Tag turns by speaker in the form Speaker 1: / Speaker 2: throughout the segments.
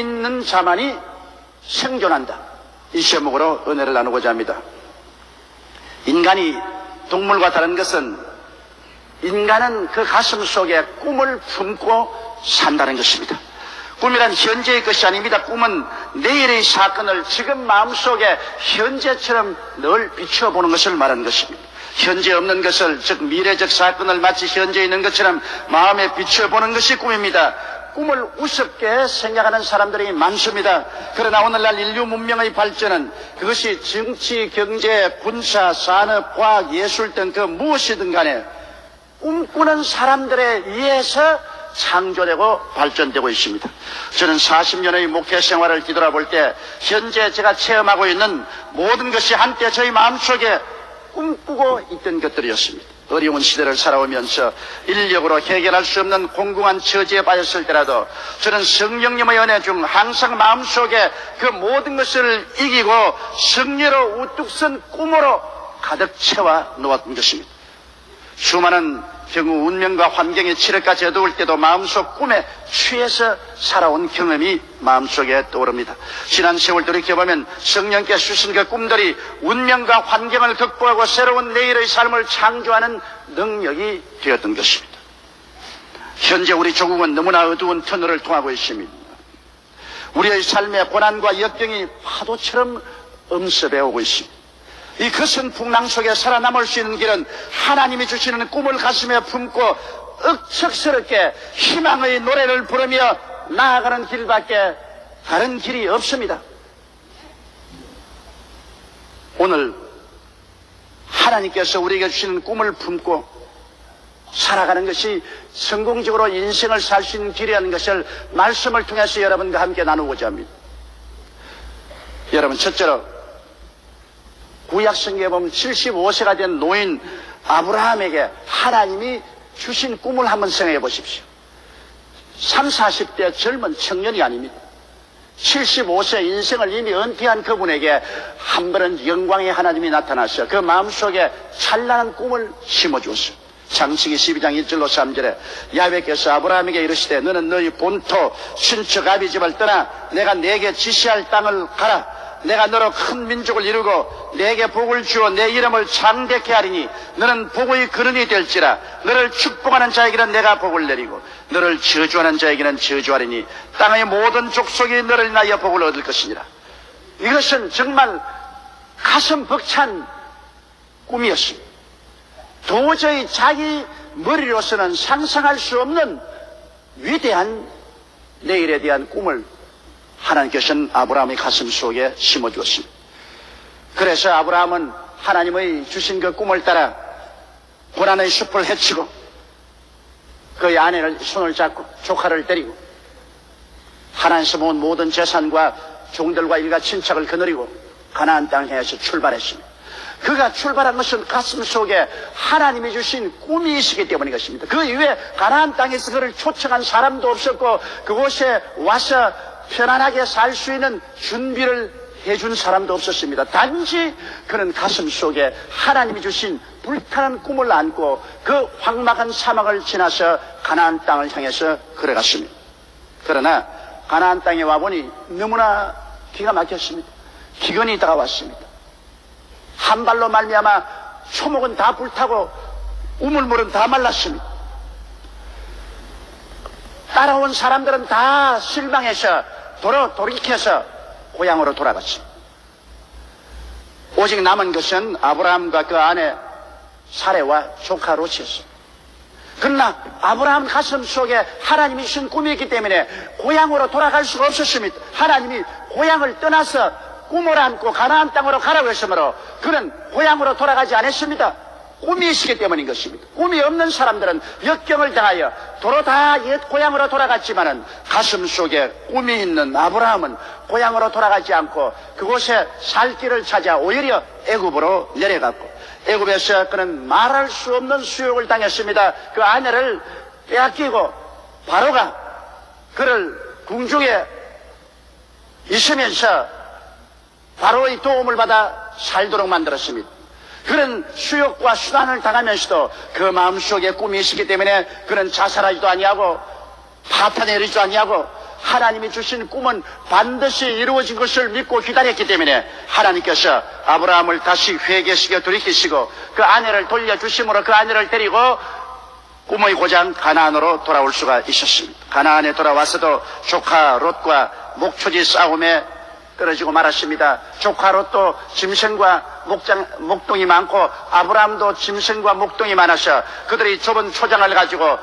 Speaker 1: 있는 자만이 생존한다. 이 제목으로 은혜를 나누고자 합니다. 인간이 동물과 다른 것은 인간은 그 가슴 속에 꿈을 품고 산다는 것입니다. 꿈이란 현재의 것이 아닙니다. 꿈은 내일의 사건을 지금 마음속에 현재처럼 늘 비춰보는 것을 말하는 것입니다. 현재 없는 것을, 즉 미래적 사건을 마치 현재 있는 것처럼 마음에 비춰보는 것이 꿈입니다. 꿈을 우습게 생각하는 사람들이 많습니다. 그러나 오늘날 인류 문명의 발전은 그것이 정치, 경제, 군사, 산업, 과학, 예술 등 그 무엇이든 간에 꿈꾸는 사람들에 의해서 창조되고 발전되고 있습니다. 저는 40년의 목회 생활을 뒤돌아볼 때 현재 제가 체험하고 있는 모든 것이 한때 저희 마음속에 꿈꾸고 있던 것들이었습니다. 어려운 시대를 살아오면서 인력으로 해결할 수 없는 공공한 처지에 빠졌을 때라도 저는 성령님의 은혜 중 항상 마음속에 그 모든 것을 이기고 승리로 우뚝 선 꿈으로 가득 채워 놓았던 것입니다. 수많은 경우 운명과 환경의 치료까지 어두울 때도 마음속 꿈에 취해서 살아온 경험이 마음속에 떠오릅니다. 지난 세월 돌이켜보면 성령께 주신 그 꿈들이 운명과 환경을 극복하고 새로운 내일의 삶을 창조하는 능력이 되었던 것입니다. 현재 우리 조국은 너무나 어두운 터널을 통하고 있습니다. 우리의 삶의 고난과 역경이 파도처럼 엄습해 오고 있습니다. 이 거센 풍랑 속에 살아남을 수 있는 길은 하나님이 주시는 꿈을 가슴에 품고 억척스럽게 희망의 노래를 부르며 나아가는 길밖에 다른 길이 없습니다. 오늘 하나님께서 우리에게 주시는 꿈을 품고 살아가는 것이 성공적으로 인생을 살 수 있는 길이라는 것을 말씀을 통해서 여러분과 함께 나누고자 합니다. 여러분, 첫째로 구약 성경에 보면 75세가 된 노인 아브라함에게 하나님이 주신 꿈을 한번 생각해 보십시오. 3, 40대 젊은 청년이 아닙니다. 75세 인생을 이미 은퇴한 그분에게 한 번은 영광의 하나님이 나타나서 그 마음속에 찬란한 꿈을 심어주었어요. 장세기 12장 1절로 3절에 야훼께서 아브라함에게 이르시되 너는 너희 본토 친척 아비 집을 떠나 내가 내게 지시할 땅을 가라 내가 너로 큰 민족을 이루고 내게 복을 주어 내 이름을 장대케 하리니 너는 복의 근원이 될지라. 너를 축복하는 자에게는 내가 복을 내리고 너를 저주하는 자에게는 저주하리니 땅의 모든 족속이 너를 인하여 복을 얻을 것이니라. 이것은 정말 가슴 벅찬 꿈이었습니다. 도저히 자기 머리로서는 상상할 수 없는 위대한 내일에 대한 꿈을 하나님께서는 아브라함의 가슴 속에 심어주었습니다. 그래서 아브라함은 하나님의 주신 그 꿈을 따라 고난의 숲을 헤치고 그의 아내를 손을 잡고 조카를 때리고 하나님께서 모은 모든 재산과 종들과 일가 친척을 거느리고 가나안 땅에 해서 출발했습니다. 그가 출발한 것은 가슴 속에 하나님이 주신 꿈이 있었기 때문인 것입니다. 그 이후에 가나안 땅에서 그를 초청한 사람도 없었고 그곳에 와서 편안하게 살 수 있는 준비를 해준 사람도 없었습니다. 단지 그는 가슴 속에 하나님이 주신 불타는 꿈을 안고 그 황막한 사막을 지나서 가나안 땅을 향해서 걸어갔습니다. 그러나 가나안 땅에 와보니 너무나 기가 막혔습니다. 기근이 다가왔습니다. 한 발로 말미암아 초목은 다 불타고 우물물은 다 말랐습니다. 따라온 사람들은 다 실망해서 돌아 돌이켜서 고향으로 돌아갔습니다. 오직 남은 것은 아브라함과 그 아내 사례와 조카 롯이었습니다. 그러나 아브라함 가슴 속에 하나님이 주신 꿈이 있기 때문에 고향으로 돌아갈 수가 없었습니다. 하나님이 고향을 떠나서 꿈을 안고 가나안 땅으로 가라고 했으므로 그는 고향으로 돌아가지 않았습니다. 꿈이 있었기 때문인 것입니다. 꿈이 없는 사람들은 역경을 당하여 도로 다 옛 고향으로 돌아갔지만은 가슴 속에 꿈이 있는 아브라함은 고향으로 돌아가지 않고 그곳에 살 길을 찾아 오히려 애굽으로 내려갔고 애굽에서 그는 말할 수 없는 수욕을 당했습니다. 그 아내를 빼앗기고 바로가 그를 궁중에 있으면서 바로의 도움을 받아 살도록 만들었습니다. 그런 수욕과 수단을 당하면서도 그 마음속에 꿈이 있었기 때문에 그는 자살하지도 아니하고 파탄내리지도 아니하고 하나님이 주신 꿈은 반드시 이루어진 것을 믿고 기다렸기 때문에 하나님께서 아브라함을 다시 회개시켜 돌이키시고 그 아내를 돌려주심으로 그 아내를 데리고 꿈의 고장 가나안으로 돌아올 수가 있었습니다. 가나안에 돌아와서도 조카 롯과 목초지 싸움에 떨어지고 말았습니다. 조카 롯도 짐승과 목장, 목동이 많고 아브라함도 짐승과 목동이 많아서 그들이 좁은 초장을 가지고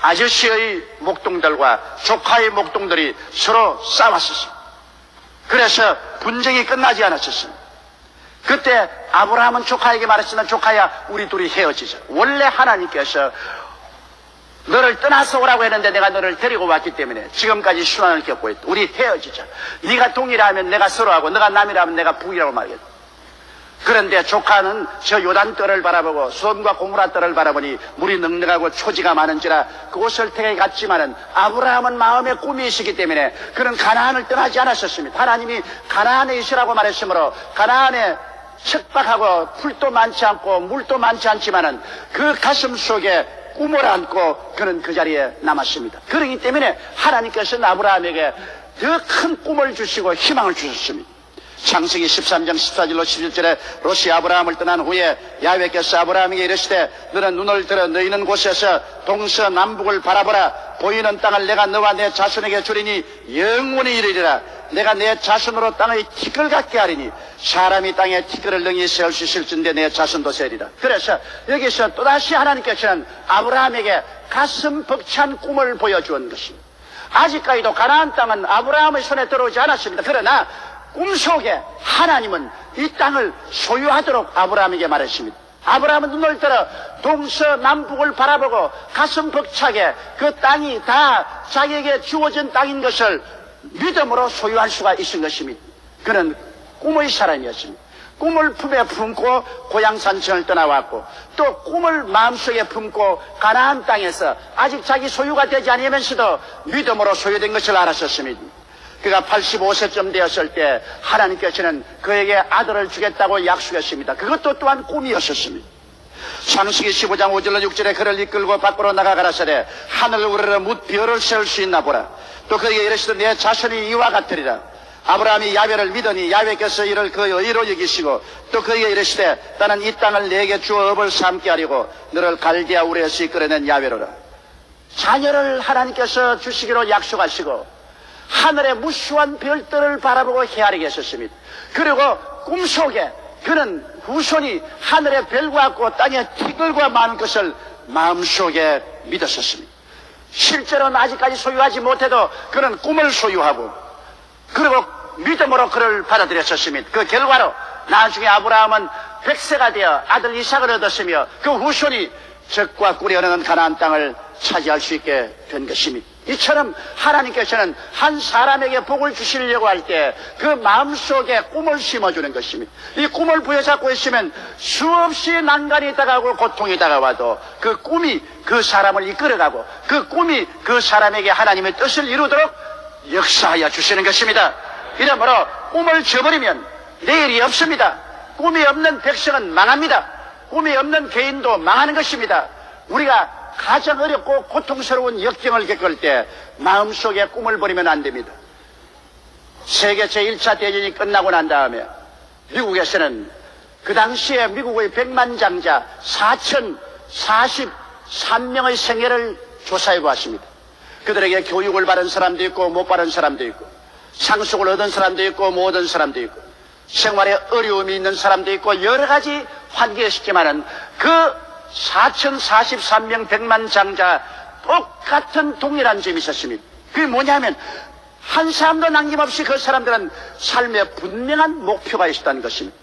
Speaker 1: 아저씨의 목동들과 조카의 목동들이 서로 싸웠었습니다. 그래서 분쟁이 끝나지 않았었습니다. 그때 아브라함은 조카에게 말했지만 조카야 우리 둘이 헤어지자. 원래 하나님께서 너를 떠나서 오라고 했는데 내가 너를 데리고 왔기 때문에 지금까지 순환을 겪고 있다. 우리 헤어지자. 네가 동이라면 내가 서로하고 너가 남이라면 내가 북이라고 말하겠다. 그런데 조카는 저 요단 뜰을 바라보고 수험과 고무라 뜰을 바라보니 물이 넉넉하고 초지가 많은지라 그곳을 택해 갔지만은 아브라함은 마음에 꿈이 있었기 때문에 그는 가나안을 떠나지 않았었습니다. 하나님이 가나안에 있으라고 말했으므로 가나안에 척박하고 풀도 많지 않고 물도 많지 않지만은 그 가슴 속에 꿈을 안고 그는 그 자리에 남았습니다. 그러기 때문에 하나님께서는 아브라함에게 더 큰 꿈을 주시고 희망을 주셨습니다. 창세기 13장 14절로 11절에 롯이 아브라함을 떠난 후에 야훼께서 아브라함에게 이르시되 너는 눈을 들어 너희 있는 곳에서 동서남북을 바라보라. 보이는 땅을 내가 너와 내 자손에게 주리니 영원히 이르리라. 내가 내 자손으로 땅의 티끌 같게 하리니 사람이 땅에 티끌을 능히 세울 수 있을진데 내 자손도 세리라. 그래서 여기서 또다시 하나님께서는 아브라함에게 가슴 벅찬 꿈을 보여주은 것입니다. 아직까지도 가나안 땅은 아브라함의 손에 들어오지 않았습니다. 그러나 꿈속에 하나님은 이 땅을 소유하도록 아브라함에게 말했습니다. 아브라함은 눈을 들어 동서남북을 바라보고 가슴 벅차게 그 땅이 다 자기에게 주어진 땅인 것을 믿음으로 소유할 수가 있은 것입니다. 그는 꿈의 사람이었습니다. 꿈을 품에 품고 고향 산천을 떠나왔고 또 꿈을 마음속에 품고 가나안 땅에서 아직 자기 소유가 되지 않으면서도 믿음으로 소유된 것을 알았었습니다. 그가 85세쯤 되었을 때 하나님께서는 그에게 아들을 주겠다고 약속했습니다. 그것도 또한 꿈이었었습니다. 창세기 15장 5절로 6절에 그를 이끌고 밖으로 나가 가라사대 하늘을 우러러 묻 별을 세울 수 있나 보라. 또 그에게 이르시되 내 자손이 이와 같으리라. 아브라함이 야베를 믿으니 야베께서 이를 그 의로 여기시고 또 그에게 이르시되 나는 이 땅을 내게 주어 업을 삼게 하리고 너를 갈디아 우레에서 이끌어낸 야베로라. 자녀를 하나님께서 주시기로 약속하시고 하늘의 무수한 별들을 바라보고 헤아리게 하셨습니다. 그리고 꿈속에 그는 후손이 하늘의 별과 같고 땅의 티끌과 많은 것을 마음속에 믿었었습니다. 실제로는 아직까지 소유하지 못해도 그는 꿈을 소유하고 그리고 믿음으로 그를 받아들였었습니다. 그 결과로 나중에 아브라함은 백세가 되어 아들 이삭을 얻었으며 그 후손이 적과 흐르는 가나안 땅을 차지할 수 있게 된 것입니다. 이처럼 하나님께서는 한 사람에게 복을 주시려고 할 때 그 마음속에 꿈을 심어주는 것입니다. 이 꿈을 부여잡고 있으면 수없이 난간이 다가오고 고통이 다가와도 그 꿈이 그 사람을 이끌어가고 그 꿈이 그 사람에게 하나님의 뜻을 이루도록 역사하여 주시는 것입니다. 이러므로 꿈을 저버리면 내일이 없습니다. 꿈이 없는 백성은 망합니다. 꿈이 없는 개인도 망하는 것입니다. 우리가 가장 어렵고 고통스러운 역경을 겪을 때 마음속에 꿈을 버리면 안 됩니다. 세계 제1차 대전이 끝나고 난 다음에 미국에서는 그 당시에 미국의 백만 장자 4,043명의 생애를 조사해 보았습니다. 그들에게 교육을 받은 사람도 있고 못 받은 사람도 있고 상속을 얻은 사람도 있고 못 얻은 사람도 있고 생활에 어려움이 있는 사람도 있고 여러 가지 환경이 있지만은 그 4,043명 100만 장자 똑같은 동일한 점이 있었습니다. 그게 뭐냐면 한 사람도 남김없이 그 사람들은 삶에 분명한 목표가 있었다는 것입니다.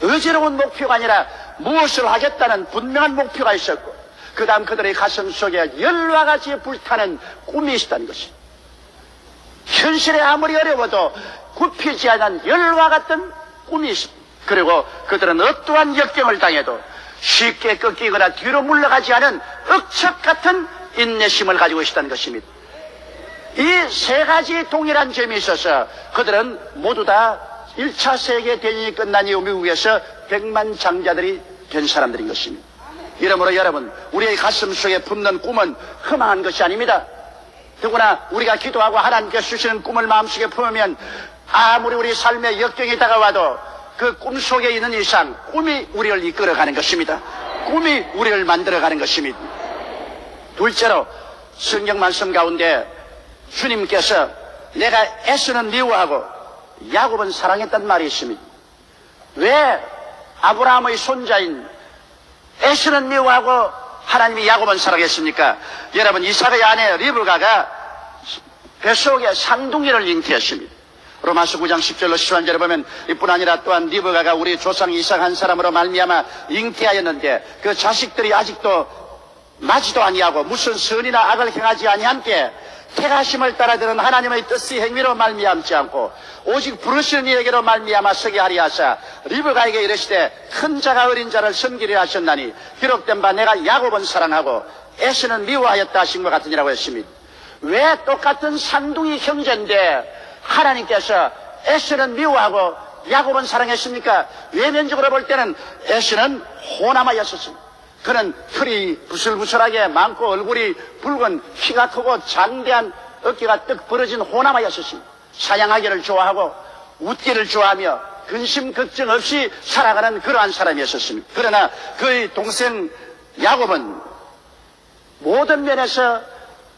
Speaker 1: 의지로운 목표가 아니라 무엇을 하겠다는 분명한 목표가 있었고 그 다음 그들의 가슴 속에 열과 같이 불타는 꿈이 있었다는 것입니다. 현실에 아무리 어려워도 굽히지 않은 열과 같은 꿈이 있습니다. 그리고 그들은 어떠한 역경을 당해도 쉽게 꺾이거나 뒤로 물러가지 않은 억척 같은 인내심을 가지고 있었다는 것입니다. 이 세 가지 동일한 점이 있어서 그들은 모두 다 1차 세계 대전이 끝난 이후 미국에서 100만 장자들이 된 사람들인 것입니다. 이러므로 여러분, 우리의 가슴 속에 품는 꿈은 흠한 것이 아닙니다. 더구나 우리가 기도하고 하나님께 주시는 꿈을 마음속에 품으면 아무리 우리 삶에 역경이 다가와도 그 꿈 속에 있는 이상 꿈이 우리를 이끌어가는 것입니다. 꿈이 우리를 만들어가는 것입니다. 둘째로 성경 말씀 가운데 주님께서 내가 에스는 미워하고 야곱은 사랑했단 말이 있습니다. 왜 아브라함의 손자인 에스는 미워하고 하나님이 야곱은 사랑했습니까? 여러분 이삭의 아내 리브가가 뱃속에 상둥이를 잉태했습니다. 로마서 9장 10절로 11절에 보면 이뿐 아니라 또한 리브가가 우리 조상 이삭 한 사람으로 말미암아 잉태하였는데 그 자식들이 아직도 나지도 아니하고 무슨 선이나 악을 행하지 아니함께 택하심을 따라 드는 하나님의 뜻의 행위로 말미암지 않고 오직 부르시는 이에게로 말미암아 서게 하리 하사 리브가에게 이르시되 큰 자가 어린 자를 섬기려 하셨나니 기록된 바 내가 야곱은 사랑하고 에스는 미워하였다 하신 것 같으니라고 했습니다. 왜 똑같은 상둥이 형제인데 하나님께서 에스는 미워하고 야곱은 사랑했습니까? 외면적으로 볼 때는 에스는 호남하였었습니다. 그는 털이 부슬부슬하게 많고 얼굴이 붉은 키가 크고 장대한 어깨가 떡 벌어진 호남하였었습니다. 사냥하기를 좋아하고 웃기를 좋아하며 근심 걱정 없이 살아가는 그러한 사람이었었습니다. 그러나 그의 동생 야곱은 모든 면에서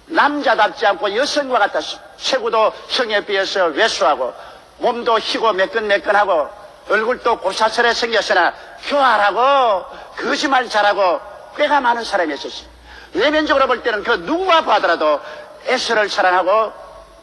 Speaker 1: 남자답지 않고 여성과 같았습니다. 체구도 형에 비해서 왜소하고 몸도 희고 매끈매끈하고 얼굴도 고사스레 생겼으나 교활하고 거짓말 잘하고 꾀가 많은 사람이었었습니다. 외면적으로 볼 때는 그 누구가 봐더라도 에스를 사랑하고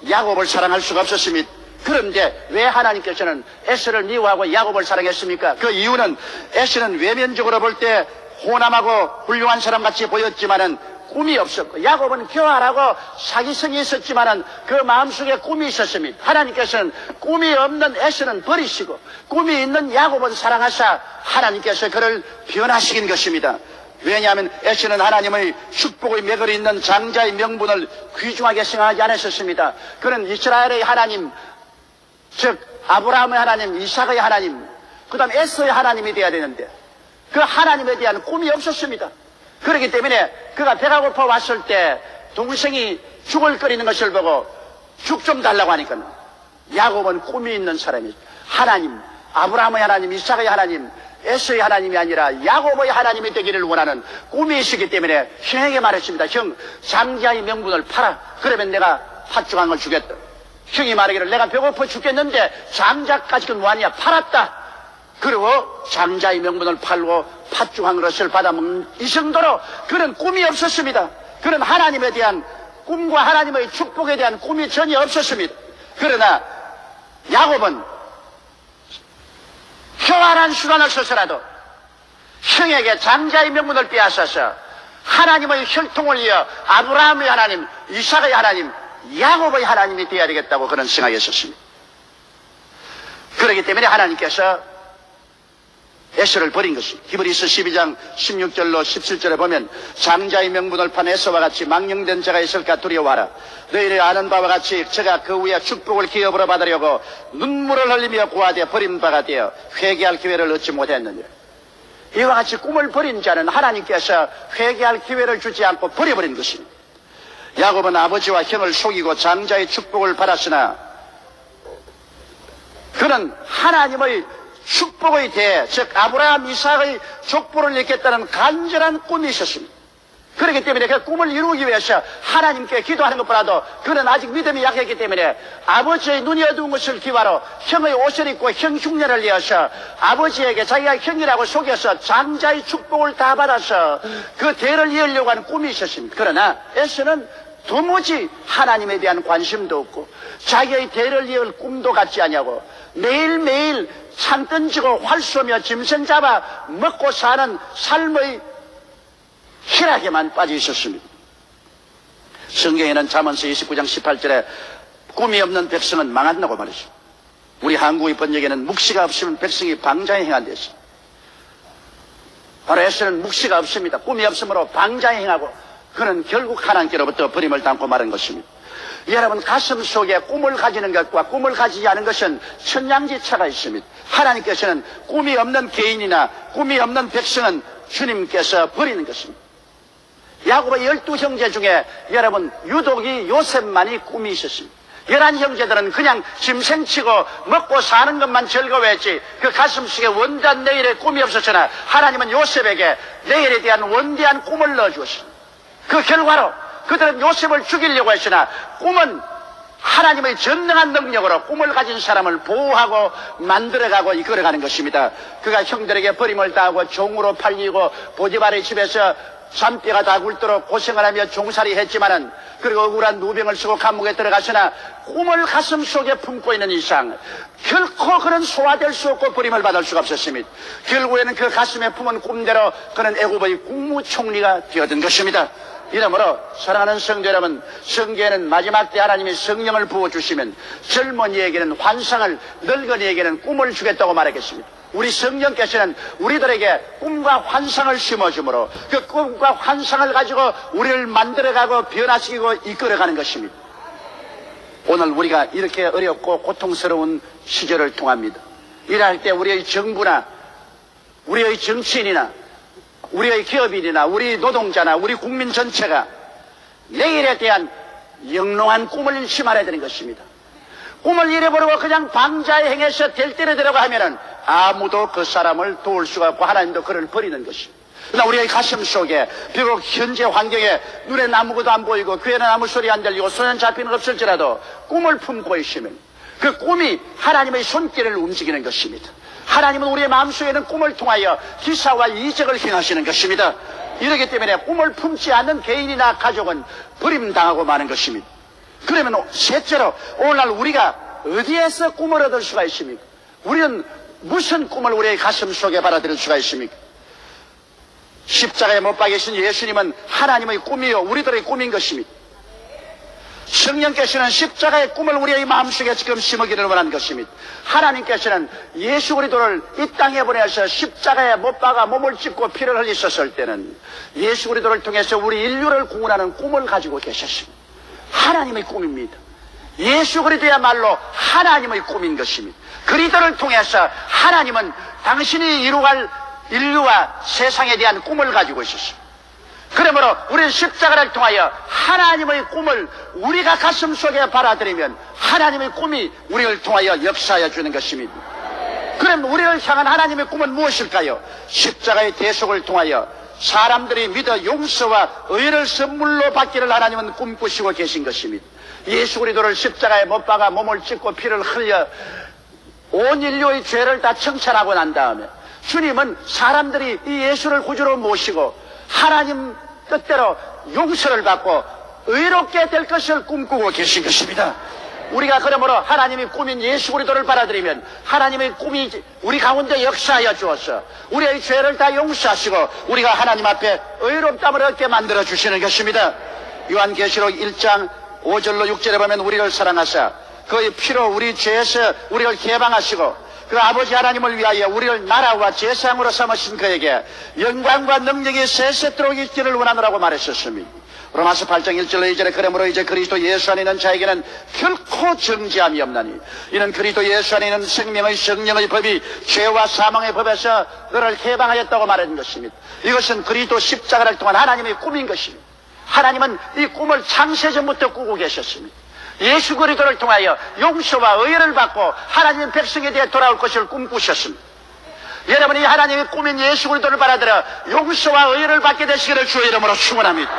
Speaker 1: 야곱을 사랑할 수가 없었습니다. 그런데 왜 하나님께서는 에스를 미워하고 야곱을 사랑했습니까? 그 이유는 에스는 외면적으로 볼 때 호남하고 훌륭한 사람 같이 보였지만은 꿈이 없었고 야곱은 교활하고 사기성이 있었지만은 그 마음속에 꿈이 있었습니다. 하나님께서는 꿈이 없는 에스는 버리시고 꿈이 있는 야곱은 사랑하사 하나님께서 그를 변화시킨 것입니다. 왜냐하면 에스는 하나님의 축복의 맥을 있는 장자의 명분을 귀중하게 생각하지 않았었습니다. 그는 이스라엘의 하나님, 즉 아브라함의 하나님, 이삭의 하나님, 그 다음 에스의 하나님이 되어야 되는데 그 하나님에 대한 꿈이 없었습니다. 그렇기 때문에 그가 배가 고파 왔을 때 동생이 죽을 끓이는 것을 보고 죽 좀 달라고 하니까 야곱은 꿈이 있는 사람이 하나님, 아브라함의 하나님, 이삭의 하나님, 에스의 하나님이 아니라 야곱의 하나님이 되기를 원하는 꿈이 있었기 때문에 형에게 말했습니다. 형, 장자의 명분을 팔아. 그러면 내가 팥죽한 걸 주겠다. 형이 말하기를 내가 배고파 죽겠는데 장자까지 뭐하냐 팔았다. 그리고 장자의 명분을 팔고 팥죽한 그릇을 받아먹는 이 정도로 그런 꿈이 없었습니다. 그런 하나님에 대한 꿈과 하나님의 축복에 대한 꿈이 전혀 없었습니다. 그러나 야곱은 교활한 수단을 써서라도 형에게 장자의 명분을 빼앗아서 하나님의 혈통을 이어 아브라함의 하나님, 이삭의 하나님, 야곱의 하나님이 되어야 되겠다고 그런 생각했었습니다. 그렇기 때문에 하나님께서 에서를 버린 것입니다. 히브리서 12장 16절로 17절에 보면 장자의 명분을 판 에서와 같이 망령된 자가 있을까 두려워하라. 너희를 아는 바와 같이 저가 그 위에 축복을 기업으로 받으려고 눈물을 흘리며 고하되 버린 바가 되어 회개할 기회를 얻지 못했느니라. 이와 같이 꿈을 버린 자는 하나님께서 회개할 기회를 주지 않고 버려버린 것입니다. 야곱은 아버지와 형을 속이고 장자의 축복을 받았으나 그는 하나님의 축복의 대, 즉 아브라함 이삭의 족보를 읽겠다는 간절한 꿈이 있었습니다. 그렇기 때문에 그 꿈을 이루기 위해서 하나님께 기도하는 것보다도 그는 아직 믿음이 약했기 때문에 아버지의 눈이 어두운 것을 기화로 형의 옷을 입고 형 흉내를 내어서 아버지에게 자기가 형이라고 속여서 장자의 축복을 다 받아서 그 대를 이으려고 하는 꿈이 있었습니다. 그러나 에스는 도무지 하나님에 대한 관심도 없고 자기의 대를 이을 꿈도 갖지 않냐고 매일매일 창 던지고 활 쏘며 짐승 잡아 먹고 사는 삶의 희락에만 빠져 있었습니다. 성경에는 잠언서 29장 18절에 꿈이 없는 백성은 망한다고 말이죠. 우리 한국의 번역에는 묵시가 없으면 백성이 방자에 행한댔어. 바로 에스는 묵시가 없습니다. 꿈이 없으므로 방자에 행하고 그는 결국 하나님께로부터 버림을 당고 마른 것입니다. 여러분 가슴 속에 꿈을 가지는 것과 꿈을 가지지 않은 것은 천양지차가 있습니다. 하나님께서는 꿈이 없는 개인이나 꿈이 없는 백성은 주님께서 버리는 것입니다. 야곱의 열두 형제 중에 여러분 유독이 요셉만이 꿈이 있었습니다. 열한 형제들은 그냥 짐생치고 먹고 사는 것만 즐거워했지 그 가슴속에 원대한 내일의 꿈이 없었으나 하나님은 요셉에게 내일에 대한 원대한 꿈을 넣어주었습니다. 그 결과로 그들은 요셉을 죽이려고 했으나 꿈은 하나님의 전능한 능력으로 꿈을 가진 사람을 보호하고 만들어가고 이끌어가는 것입니다. 그가 형들에게 버림을 당하고 종으로 팔리고 보디발의 집에서 잔뼈가 다 굵도록 고생을 하며 종살이 했지만은 그리고 억울한 누병을 쓰고 감옥에 들어가시나 꿈을 가슴 속에 품고 있는 이상 결코 그는 소화될 수 없고 버림을 받을 수가 없었습니다. 결국에는 그 가슴에 품은 꿈대로 그는 애굽의 국무총리가 되어든 것입니다. 이러므로 사랑하는 성도 여러분, 성경에는 마지막 때 하나님이 성령을 부어주시면 젊은이에게는 환상을, 늙은이에게는 꿈을 주겠다고 말하겠습니다. 우리 성령께서는 우리들에게 꿈과 환상을 심어주므로 그 꿈과 환상을 가지고 우리를 만들어가고 변화시키고 이끌어가는 것입니다. 오늘 우리가 이렇게 어렵고 고통스러운 시절을 통합니다. 일할 때 우리의 정부나 우리의 정치인이나 우리의 기업인이나 우리 노동자나 우리 국민 전체가 내일에 대한 영롱한 꿈을 심어야 되는 것입니다. 꿈을 잃어버리고 그냥 방자에 행해서 될 대로 되라고 하면은 아무도 그 사람을 도울 수가 없고 하나님도 그를 버리는 것입니다. 그러나 우리의 가슴 속에 비록 현재 환경에 눈에 아무것도 안 보이고 귀에는 아무 소리 안 들리고 손에 잡히는 것 없을지라도 꿈을 품고 있으면 그 꿈이 하나님의 손길을 움직이는 것입니다. 하나님은 우리의 마음속에는 꿈을 통하여 기사와 이적을 행하시는 것입니다. 이러기 때문에 꿈을 품지 않는 개인이나 가족은 버림당하고 마는 것입니다. 그러면 셋째로 오늘날 우리가 어디에서 꿈을 얻을 수가 있습니까? 우리는 무슨 꿈을 우리의 가슴 속에 받아들일 수가 있습니까? 십자가에 못 박이신 예수님은 하나님의 꿈이요 우리들의 꿈인 것입니다. 성령께서는 십자가의 꿈을 우리의 마음속에 지금 심어기를 원한 것입니다. 하나님께서는 예수 그리스도를 이 땅에 보내서 십자가에 못 박아 몸을 찢고 피를 흘리셨을 때는 예수 그리스도를 통해서 우리 인류를 구원하는 꿈을 가지고 계셨습니다. 하나님의 꿈입니다. 예수 그리스도야말로 하나님의 꿈인 것입니다. 그리스도를 통해서 하나님은 당신이 이루갈 인류와 세상에 대한 꿈을 가지고 있었습니다. 그러므로 우리는 십자가를 통하여 하나님의 꿈을 우리가 가슴 속에 받아들이면 하나님의 꿈이 우리를 통하여 역사하여 주는 것입니다. 그럼 우리를 향한 하나님의 꿈은 무엇일까요? 십자가의 대속을 통하여 사람들이 믿어 용서와 의를 선물로 받기를 하나님은 꿈꾸시고 계신 것입니다. 예수 그리스도를 십자가에 못 박아 몸을 찢고 피를 흘려 온 인류의 죄를 다 청산하고 난 다음에 주님은 사람들이 이 예수를 구주로 모시고 하나님 뜻대로 용서를 받고 의롭게 될 것을 꿈꾸고 계신 것입니다. 우리가 그러므로 하나님이 꿈인 예수 그리스도를 받아들이면 하나님의 꿈이 우리 가운데 역사하여 주어서 우리의 죄를 다 용서하시고 우리가 하나님 앞에 의롭담을 얻게 만들어 주시는 것입니다. 요한계시록 1장 5절로 6절에 보면 우리를 사랑하사 그의 피로 우리 죄에서 우리를 개방하시고 그 아버지 하나님을 위하여 우리를 나라와 제상으로 삼으신 그에게 영광과 능력이 세세토록 있기를 원하노라고 말했었습니다. 로마서 8장 1절로 2절에 그러므로 이제 그리스도 예수 안에 있는 자에게는 결코 정지함이 없나니 이는 그리스도 예수 안에 있는 생명의 성령의 법이 죄와 사망의 법에서 너를 해방하였다고 말하는 것입니다. 이것은 그리스도 십자가를 통한 하나님의 꿈인 것입니다. 하나님은 이 꿈을 창세 전부터 꾸고 계셨습니다. 예수 그리스도를 통하여 용서와 의를 받고 하나님 백성에 대해 돌아올 것을 꿈꾸셨습니다. 여러분이 하나님의 꿈인 예수 그리스도를 받아들여 용서와 의를 받게 되시기를 주의 이름으로 축원합니다.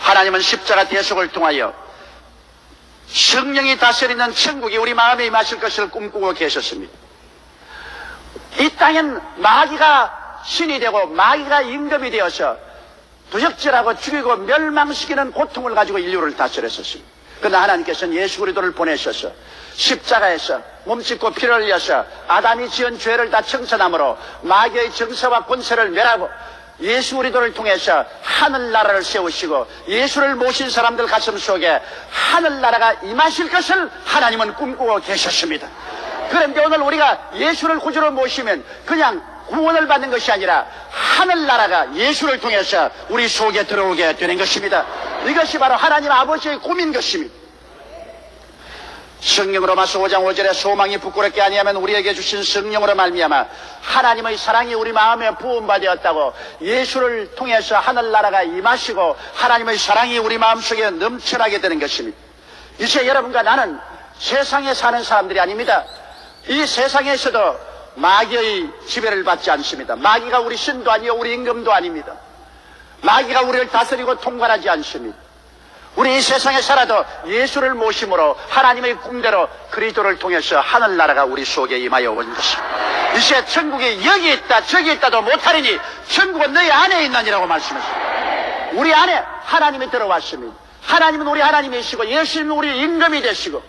Speaker 1: 하나님은 십자가 대속을 통하여 성령이 다스리는 천국이 우리 마음에 임하실 것을 꿈꾸고 계셨습니다. 이 땅엔 마귀가 신이 되고 마귀가 임금이 되어서 부적절하고 죽이고 멸망시키는 고통을 가지고 인류를 다스렸었습니다. 그러나 하나님께서는 예수 그리스도를 보내셔서 십자가에서 몸짓고 피를 흘려서 아담이 지은 죄를 다 청산함으로 마귀의 정서와 권세를 멸하고 예수 그리스도를 통해서 하늘나라를 세우시고 예수를 모신 사람들 가슴 속에 하늘나라가 임하실 것을 하나님은 꿈꾸고 계셨습니다. 그런데 오늘 우리가 예수를 구주로 모시면 그냥 구원을 받는 것이 아니라 하늘나라가 예수를 통해서 우리 속에 들어오게 되는 것입니다. 이것이 바로 하나님 아버지의 꿈인 것입니다. 성령으로 마서 5장 5절에 소망이 부끄럽게 아니하면 우리에게 주신 성령으로 말미암아 하나님의 사랑이 우리 마음에 부음받았다고 예수를 통해서 하늘나라가 임하시고 하나님의 사랑이 우리 마음속에 넘쳐나게 되는 것입니다. 이제 여러분과 나는 세상에 사는 사람들이 아닙니다. 이 세상에서도 마귀의 지배를 받지 않습니다. 마귀가 우리 신도 아니요 우리 임금도 아닙니다. 마귀가 우리를 다스리고 통관하지 않습니다. 우리 이 세상에 살아도 예수를 모심으로 하나님의 꿈대로 그리스도를 통해서 하늘나라가 우리 속에 임하여 온 것입니다. 이제 천국이 여기 있다 저기 있다도 못하리니 천국은 너희 안에 있나니라고 말씀하십니다. 우리 안에 하나님이 들어왔습니다. 하나님은 우리 하나님이시고 예수님은 우리 임금이 되시고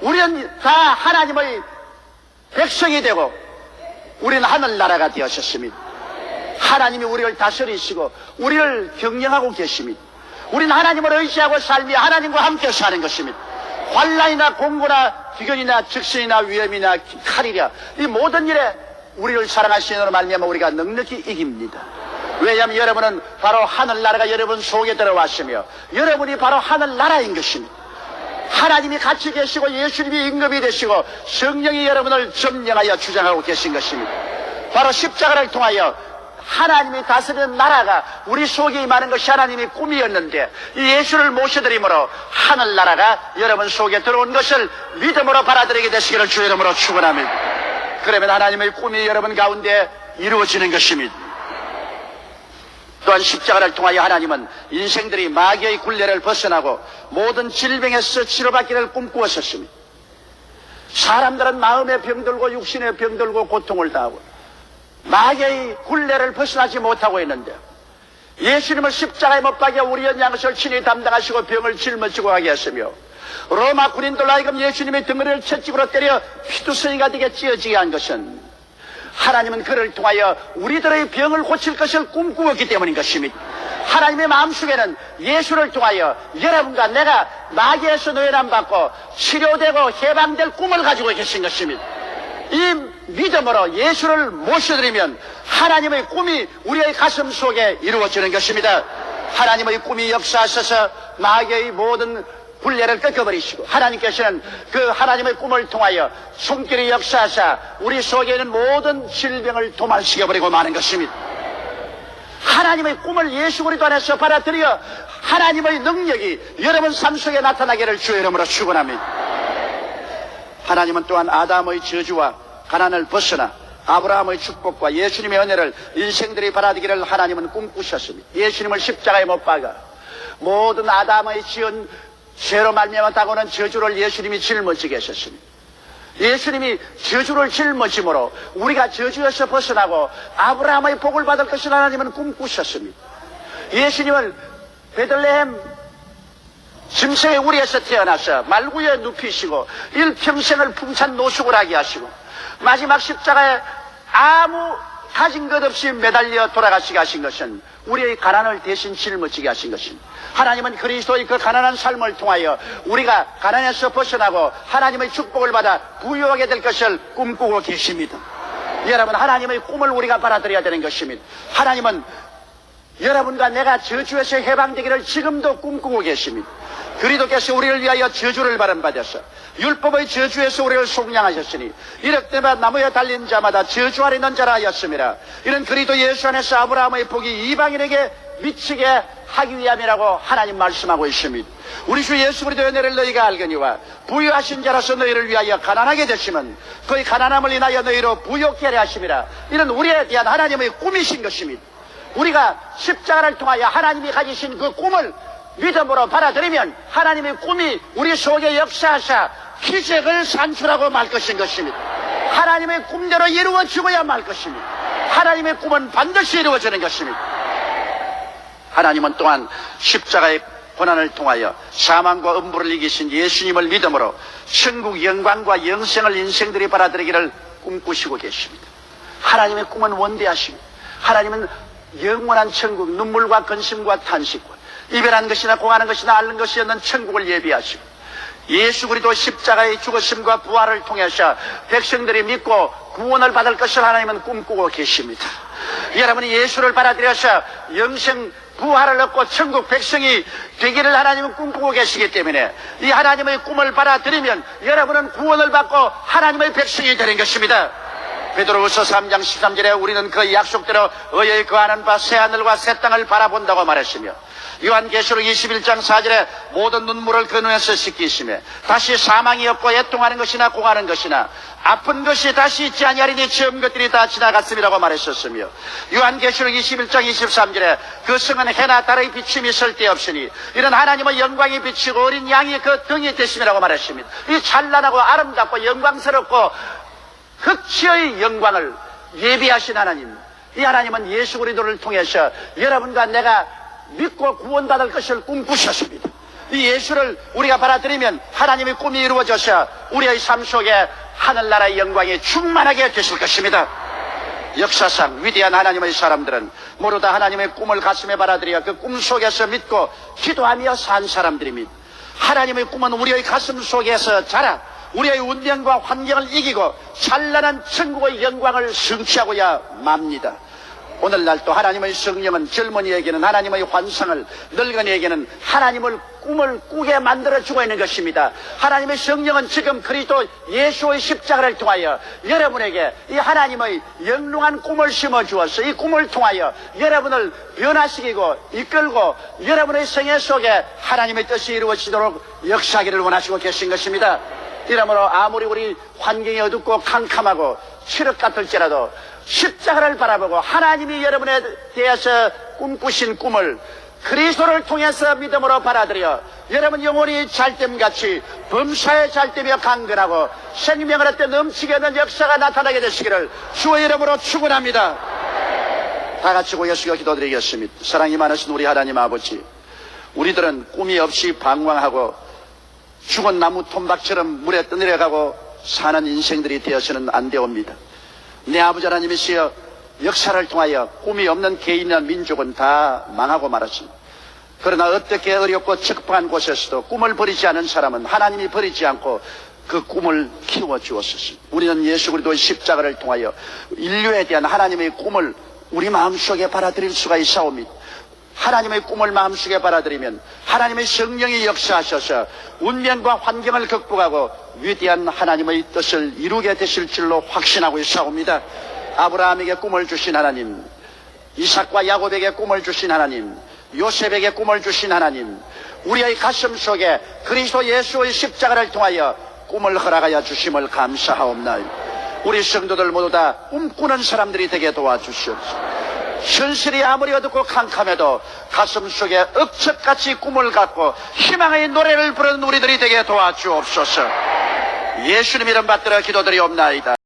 Speaker 1: 우리는 다 하나님의 백성이 되고 우리는 하늘나라가 되었습니다. 하나님이 우리를 다스리시고 우리를 경영하고 계십니다. 우리는 하나님을 의지하고 살며 하나님과 함께 사는 것입니다. 환란이나 공고나 기근이나 즉신이나 위험이나 칼이랴 이 모든 일에 우리를 사랑하시는 으로 말미암아 우리가 넉넉히 이깁니다. 왜냐하면 여러분은 바로 하늘나라가 여러분 속에 들어왔으며 여러분이 바로 하늘나라인 것입니다. 하나님이 같이 계시고 예수님이 임금이 되시고 성령이 여러분을 점령하여 주장하고 계신 것입니다. 바로 십자가를 통하여 하나님이 다스리는 나라가 우리 속에 임하는 것이 하나님의 꿈이었는데 이 예수를 모셔드림으로 하늘나라가 여러분 속에 들어온 것을 믿음으로 받아들이게 되시기를 주의 이름으로 축원합니다. 그러면 하나님의 꿈이 여러분 가운데 이루어지는 것입니다. 또한 십자가를 통하여 하나님은 인생들이 마귀의 굴레를 벗어나고 모든 질병에서 치료받기를 꿈꾸었었습니다. 사람들은 마음의 병들고 육신의 병들고 고통을 당하고 마귀의 굴레를 벗어나지 못하고 있는데 예수님을 십자가에 못 박여 우리의 양식을 친히 담당하시고 병을 짊어지고 가게 했으며 로마 군인들로 하여금 예수님의 등을 채찍으로 때려 피투성이가 되게 찢어지게 한 것은 하나님은 그를 통하여 우리들의 병을 고칠 것을 꿈꾸었기 때문인 것입니다. 하나님의 마음속에는 예수를 통하여 여러분과 내가 마귀에서 노예람 받고 치료되고 해방될 꿈을 가지고 계신 것입니다. 이 믿음으로 예수를 모셔드리면 하나님의 꿈이 우리의 가슴 속에 이루어지는 것입니다. 하나님의 꿈이 역사하셔서 마귀의 모든 굴레를 꺾어버리시고 하나님께서는 그 하나님의 꿈을 통하여 손길이 역사하사 우리 속에 있는 모든 질병을 도말시켜버리고 마는 것입니다. 하나님의 꿈을 예수 그리스도 안에서 받아들여 하나님의 능력이 여러분 삶 속에 나타나기를 주의 이름으로 축원합니다. 하나님은 또한 아담의 저주와 가난을 벗어나 아브라함의 축복과 예수님의 은혜를 인생들이 받아들이기를 하나님은 꿈꾸셨습니다. 예수님을 십자가에 못 박아 모든 아담의 지은 죄로 말미암아 다고는 저주를 예수님이 짊어지게 하셨습니다. 예수님이 저주를 짊어짐으로 우리가 저주에서 벗어나고 아브라함의 복을 받을 것을 하나님은 꿈꾸셨습니다. 예수님을 베들레헴 짐승의 우리에서 태어나서 말구에 눕히시고 일평생을 풍찬 노숙을 하게 하시고 마지막 십자가에 아무 가진 것 없이 매달려 돌아가시게 하신 것은 우리의 가난을 대신 짊어지게 하신 것입니다. 하나님은 그리스도의 그 가난한 삶을 통하여 우리가 가난에서 벗어나고 하나님의 축복을 받아 부유하게 될 것을 꿈꾸고 계십니다. 여러분 하나님의 꿈을 우리가 받아들여야 되는 것입니다. 하나님은 여러분과 내가 저주에서 해방되기를 지금도 꿈꾸고 계십니다. 그리도께서 우리를 위하여 저주를 바람받아서 율법의 저주에서 우리를 속량하셨으니 때마다 나무에 달린 자마다 저주 아래 있는 자라 하였습니다. 이는 그리도 예수 안에서 아브라함의 복이 이방인에게 미치게 하기 위함이라고 하나님 말씀하고 있습니다. 우리 주 예수 그리스도의 은혜를 너희가 알거니와 부유하신 자로서 너희를 위하여 가난하게 되시면 그의 가난함을 인하여 너희로 부욕케 하려 하심이라 이는 우리에 대한 하나님의 꿈이신 것입니다. 우리가 십자가를 통하여 하나님이 가지신 그 꿈을 믿음으로 받아들이면 하나님의 꿈이 우리 속에 역사하사 기적을 산출하고 말 것인 것입니다. 하나님의 꿈대로 이루어지고야 말 것입니다. 하나님의 꿈은 반드시 이루어지는 것입니다. 하나님은 또한 십자가의 고난을 통하여 사망과 음부를 이기신 예수님을 믿음으로 천국 영광과 영생을 인생들이 받아들이기를 꿈꾸시고 계십니다. 하나님의 꿈은 원대하십니다. 하나님은 영원한 천국, 눈물과 근심과 탄식과 이별한 것이나 공하는 것이나 앓는 것이 없는 천국을 예비하시고 예수 그리스도 십자가의 죽으심과 부활을 통해서 백성들이 믿고 구원을 받을 것을 하나님은 꿈꾸고 계십니다. 여러분이 예수를 받아들여서 영생 부활을 얻고 천국 백성이 되기를 하나님은 꿈꾸고 계시기 때문에 이 하나님의 꿈을 받아들이면 여러분은 구원을 받고 하나님의 백성이 되는 것입니다. 베드로후서 3장 13절에 우리는 그 약속대로 의에 거하는 바 새하늘과 새 땅을 바라본다고 말했으며 요한계시록 21장 4절에 모든 눈물을 그 눈에서 씻기시며 다시 사망이 없고 애통하는 것이나 공하는 것이나 아픈 것이 다시 있지 아니하리니 처음 것들이 다 지나갔음이라고 말했었으며 요한계시록 21장 23절에 그 성은 해나 달의 비침이 쓸데없으니 이런 하나님의 영광이 비치고 어린 양이 그 등이 되심이라고 말했습니다. 이 찬란하고 아름답고 영광스럽고 흑치의 영광을 예비하신 하나님. 이 하나님은 예수 그리스도를 통해서 여러분과 내가 믿고 구원받을 것을 꿈꾸셨습니다. 이 예수를 우리가 받아들이면 하나님의 꿈이 이루어져서 우리의 삶 속에 하늘나라의 영광이 충만하게 되실 것입니다. 역사상 위대한 하나님의 사람들은 모두 다 하나님의 꿈을 가슴에 받아들여 그 꿈 속에서 믿고 기도하며 산 사람들입니다. 하나님의 꿈은 우리의 가슴 속에서 자라 우리의 운명과 환경을 이기고 찬란한 천국의 영광을 성취하고야 맙니다. 오늘날 또 하나님의 성령은 젊은이에게는 하나님의 환상을 늙은이에게는 하나님을 꿈을 꾸게 만들어 주고 있는 것입니다. 하나님의 성령은 지금 그리스도 예수의 십자가를 통하여 여러분에게 이 하나님의 영롱한 꿈을 심어 주었어. 이 꿈을 통하여 여러분을 변화시키고 이끌고 여러분의 생애 속에 하나님의 뜻이 이루어지도록 역사하기를 원하시고 계신 것입니다. 이러므로 아무리 우리 환경이 어둡고 캄캄하고 칠흑 같을지라도 십자가를 바라보고 하나님이 여러분에 대해서 꿈꾸신 꿈을 그리스도를 통해서 믿음으로 받아들여 여러분 영혼이 잘됨같이 범사에 잘되며 강건하고 생명을 얻때 넘치게 하는 역사가 나타나게 되시기를 주의 이름으로 축원합니다. 다 같이 고개숙여 기도드리겠습니다. 사랑이 많으신 우리 하나님 아버지 우리들은 꿈이 없이 방황하고 죽은 나무 톰박처럼 물에 떠내려가고 사는 인생들이 되어서는 안 되옵니다. 내 아버지 하나님이시여 역사를 통하여 꿈이 없는 개인이나 민족은 다 망하고 말았습니다. 그러나 어떻게 어렵고 척박한 곳에서도 꿈을 버리지 않은 사람은 하나님이 버리지 않고 그 꿈을 키워 주었습니다. 우리는 예수 그리스도의 십자가를 통하여 인류에 대한 하나님의 꿈을 우리 마음속에 받아들일 수가 있사옵니다. 하나님의 꿈을 마음속에 받아들이면 하나님의 성령이 역사하셔서 운명과 환경을 극복하고 위대한 하나님의 뜻을 이루게 되실 줄로 확신하고 있사옵니다. 아브라함에게 꿈을 주신 하나님, 이삭과 야곱에게 꿈을 주신 하나님, 요셉에게 꿈을 주신 하나님, 우리의 가슴 속에 그리스도 예수의 십자가를 통하여 꿈을 허락하여 주심을 감사하옵나이다. 우리 성도들 모두 다 꿈꾸는 사람들이 되게 도와주시옵소서. 현실이 아무리 어둡고 캄캄해도 가슴 속에 억척같이 꿈을 갖고 희망의 노래를 부르는 우리들이 되게 도와주옵소서. 예수님 이름 받들어 기도드리옵나이다.